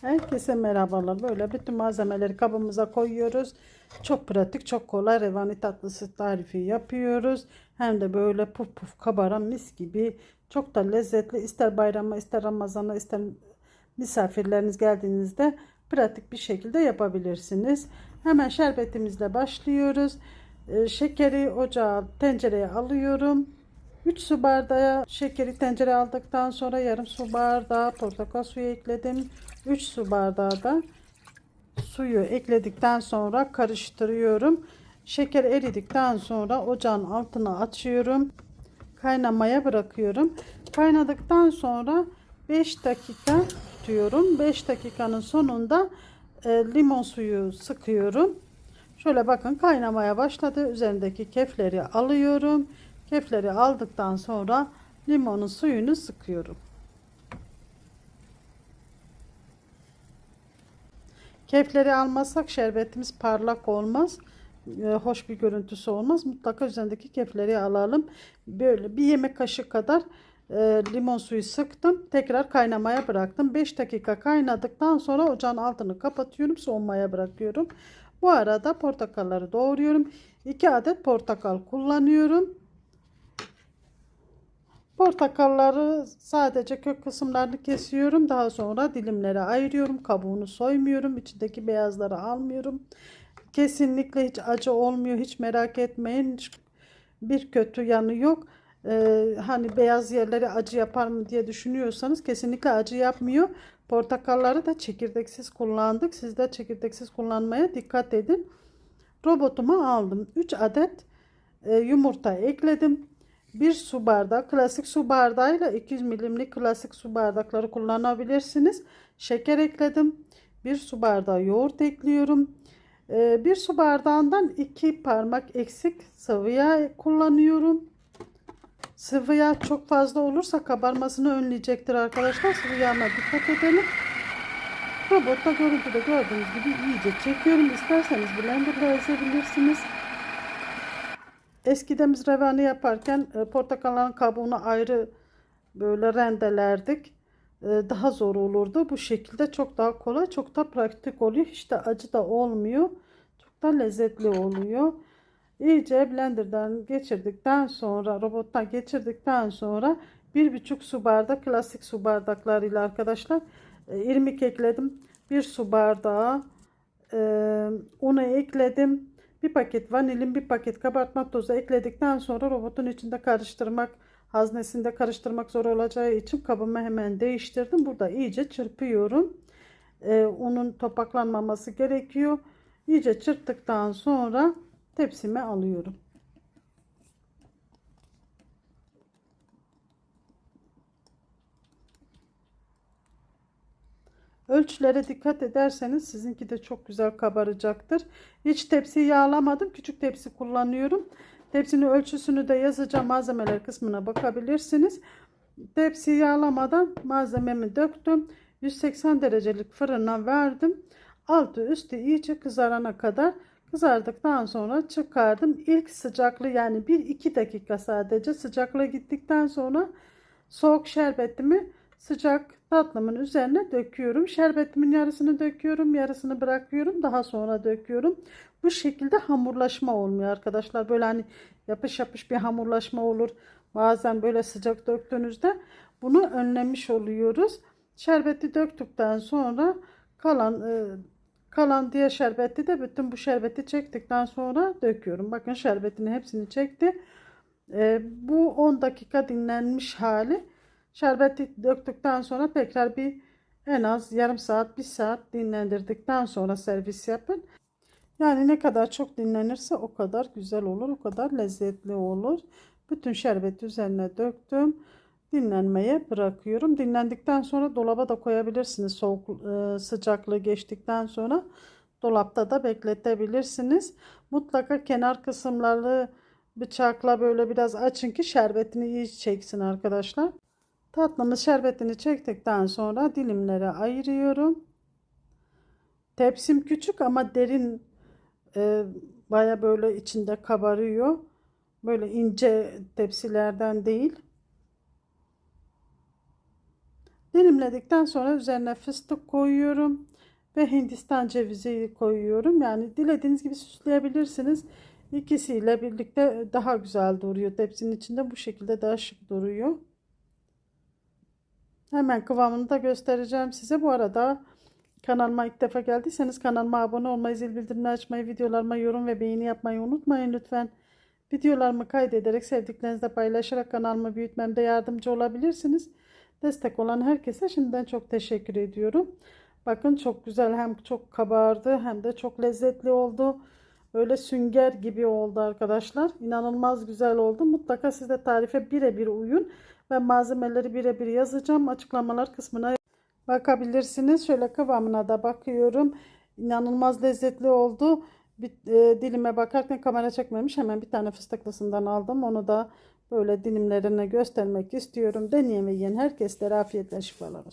Herkese merhabalar. Böyle bütün malzemeleri kabımıza koyuyoruz. Çok pratik, çok kolay revani tatlısı tarifi yapıyoruz. Hem de böyle puf puf kabaran mis gibi çok da lezzetli. İster bayrama, ister Ramazan'a, ister misafirleriniz geldiğinizde pratik bir şekilde yapabilirsiniz. Hemen şerbetimizle başlıyoruz. Ee, Şekeri ocağa, tencereye alıyorum. 3 su bardağı şekeri tencereye aldıktan sonra yarım su bardağı portakal suyu ekledim. 3 su bardağı da suyu ekledikten sonra karıştırıyorum. Şeker eridikten sonra ocağın altına açıyorum. Kaynamaya bırakıyorum. Kaynadıktan sonra 5 dakika tutuyorum. 5 dakikanın sonunda e, limon suyu sıkıyorum. Şöyle bakın kaynamaya başladı. Üzerindeki kefleri alıyorum. Kefleri aldıktan sonra limonun suyunu sıkıyorum. Kefleri almazsak şerbetimiz parlak olmaz. e, hoş bir görüntüsü olmaz. Mutlaka üzerindeki kefleri alalım. Böyle bir yemek kaşığı kadar e, limon suyu sıktım. Tekrar kaynamaya bıraktım. 5 dakika kaynadıktan sonra ocağın altını kapatıyorum. Soğumaya bırakıyorum. Bu arada portakalları doğruyorum. 2 adet portakal kullanıyorum. Portakalları sadece kök kısımlarını kesiyorum. Daha sonra dilimlere ayırıyorum. Kabuğunu soymuyorum. İçindeki beyazları almıyorum. Kesinlikle hiç acı olmuyor. Hiç merak etmeyin. Bir kötü yanı yok. Ee, hani beyaz yerleri acı yapar mı diye düşünüyorsanız kesinlikle acı yapmıyor. Portakalları da çekirdeksiz kullandık. Siz de çekirdeksiz kullanmaya dikkat edin. Robotuma aldım. 3 adet e, yumurta ekledim. 1 su bardağı klasik su bardağıyla 200 milimlik klasik su bardakları kullanabilirsiniz. Şeker ekledim. 1 su bardağı yoğurt ekliyorum. 1 su bardağından 2 parmak eksik sıvı yağ kullanıyorum. Sıvı yağ çok fazla olursa kabarmasını önleyecektir arkadaşlar. Sıvı yağına dikkat edelim. Robotta görüntüde gördüğünüz gibi iyice çekiyorum. İsterseniz blenderda ezebilirsiniz. Eskiden biz revani yaparken e, portakalların kabuğunu ayrı böyle rendelerdik. E, daha zor olurdu. Bu şekilde çok daha kolay, çok da pratik oluyor. Hiç de acı da olmuyor. Çok da lezzetli oluyor. İyice blenderdan geçirdikten sonra, robottan geçirdikten sonra bir buçuk su bardak klasik su bardaklarıyla arkadaşlar e, irmik ekledim. Bir su bardağı e, unu ekledim. Bir paket vanilin, bir paket kabartma tozu ekledikten sonra robotun içinde karıştırmak, haznesinde karıştırmak zor olacağı için kabımı hemen değiştirdim. Burada iyice çırpıyorum. Ee, unun topaklanmaması gerekiyor. İyice çırptıktan sonra tepsime alıyorum. Ölçülere dikkat ederseniz sizinki de çok güzel kabaracaktır. Hiç tepsiyi yağlamadım. Küçük tepsi kullanıyorum. Tepsinin ölçüsünü de yazacağım. Malzemeler kısmına bakabilirsiniz. Tepsiyi yağlamadan malzememi döktüm. 180 derecelik fırına verdim. Altı üstü iyice kızarana kadar kızardıktan sonra çıkardım. İlk sıcaklığı yani 1-2 dakika sadece sıcaklığı gittikten sonra soğuk şerbetimi sıcak tatlımın üzerine döküyorum. Şerbetimin yarısını döküyorum, yarısını bırakıyorum. Daha sonra döküyorum. Bu şekilde hamurlaşma olmuyor arkadaşlar. Böyle hani yapış yapış bir hamurlaşma olur. Bazen böyle sıcak döktüğünüzde bunu önlemiş oluyoruz. Şerbeti döktükten sonra kalan e, kalan diğer şerbeti de bütün bu şerbeti çektikten sonra döküyorum. Bakın şerbetini hepsini çekti. E, bu 10 dakika dinlenmiş hali. Şerbeti döktükten sonra tekrar bir en az yarım saat bir saat dinlendirdikten sonra servis yapın. Yani ne kadar çok dinlenirse o kadar güzel olur, o kadar lezzetli olur. Bütün şerbeti üzerine döktüm. Dinlenmeye bırakıyorum. Dinlendikten sonra dolaba da koyabilirsiniz. Soğuk e, sıcaklığı geçtikten sonra dolapta da bekletebilirsiniz. Mutlaka kenar kısımları bıçakla böyle biraz açın ki şerbetini iyi çeksin arkadaşlar. Tatlımız şerbetini çektikten sonra dilimlere ayırıyorum. Tepsim küçük ama derin e, baya böyle içinde kabarıyor. Böyle ince tepsilerden değil. Dilimledikten sonra üzerine fıstık koyuyorum ve Hindistan cevizi koyuyorum. Yani dilediğiniz gibi süsleyebilirsiniz. İkisiyle birlikte daha güzel duruyor. Tepsinin içinde bu şekilde daha şık duruyor. Hemen kıvamını da göstereceğim size. Bu arada kanalıma ilk defa geldiyseniz kanalıma abone olmayı, zil bildirimini açmayı, videolarıma yorum ve beğeni yapmayı unutmayın lütfen. Videolarımı kaydederek sevdiklerinizle paylaşarak kanalımı büyütmemde yardımcı olabilirsiniz. Destek olan herkese şimdiden çok teşekkür ediyorum. Bakın çok güzel hem çok kabardı hem de çok lezzetli oldu. Böyle sünger gibi oldu arkadaşlar. İnanılmaz güzel oldu. Mutlaka siz de tarife birebir uyun. Ben malzemeleri birebir yazacağım. Açıklamalar kısmına bakabilirsiniz. Şöyle kıvamına da bakıyorum. İnanılmaz lezzetli oldu. Bir, e, dilime bakarken kamera çekmemiş. Hemen bir tane fıstıklısından aldım. Onu da böyle dilimlerine göstermek istiyorum. Yiyen herkeslere afiyetle şifalar olsun.